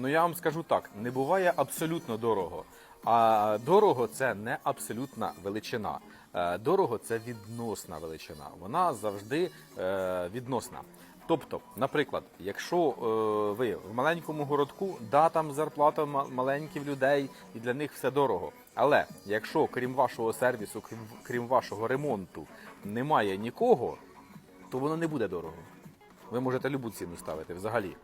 Ну я вам скажу так: не буває абсолютно дорого. А дорого це не абсолютна величина. Е, Дорого це відносна величина. Вона завжди е, відносна. Тобто, наприклад, якщо е, ви в маленькому городку, да, там зарплата ма- маленькі в людей, і для них все дорого. Але якщо крім вашого сервісу, крім вашого ремонту, немає нікого, то воно не буде дорого. Ви можете любу ціну ставити взагалі.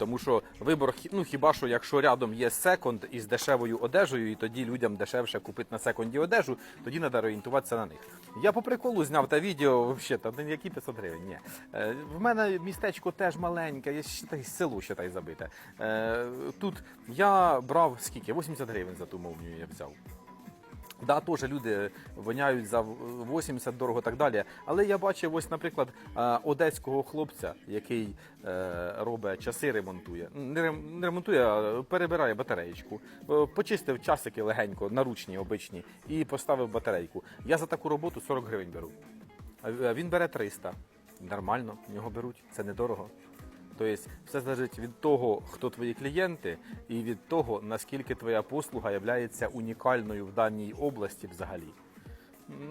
Тому що вибор, ну хіба що якщо рядом є секонд із дешевою одежею, і тоді людям дешевше купити на секонді одежу, тоді треба орієнтуватися на них. Я по приколу зняв те відео, взагалі, та ну, які 500 гривень. Ні. Е, в мене містечко теж маленьке, є ще й село ще та й забите. Е, тут я брав скільки? 80 гривень за ту мовню я взяв. Да, теж люди воняють за 80 дорого так далі. Але я бачив, ось, наприклад, одеського хлопця, який е, робить часи, ремонтує. Не рем- ремонтує, а перебирає батареєчку. Е, Почистив часики легенько, наручні, обичні, і поставив батарейку. Я за таку роботу 40 гривень беру. Він бере 300. Нормально, в нього беруть. Це недорого. Тобто все залежить від того, хто твої клієнти, і від того, наскільки твоя послуга є унікальною в даній області взагалі.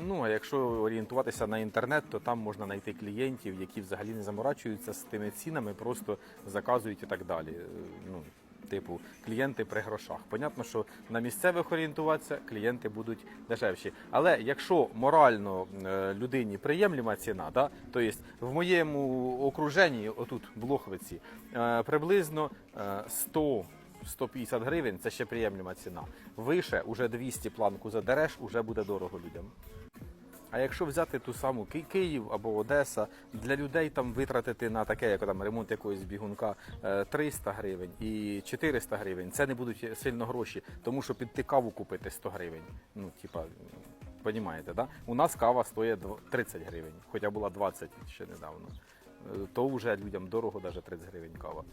Ну, а якщо орієнтуватися на інтернет, то там можна знайти клієнтів, які взагалі не заморачуються з тими цінами, просто заказують і так далі. Е, Ну, типу, клієнти при грошах. Понятно, що на місцевих орієнтуватися клієнти будуть дешевші. Але якщо морально е, людині приємлема ціна, да, то є в моєму окруженні, отут в Лохвиці, е, приблизно е, 100 150 гривень це ще приємлема ціна. Вище уже 200 планку задереш, уже буде дорого людям. А якщо взяти ту саму Ки- Київ або Одеса, для людей там витратити на таке, як там ремонт якогось бігунка е, 300 гривень і 400 гривень, це не будуть сильно гроші, тому що піти каву купити 100 гривень. Ну, типа, понімаєте, да? У нас кава стоїть дв- 30 гривень, хоча була 20 ще недавно. Е, То вже людям дорого, навіть 30 гривень кава.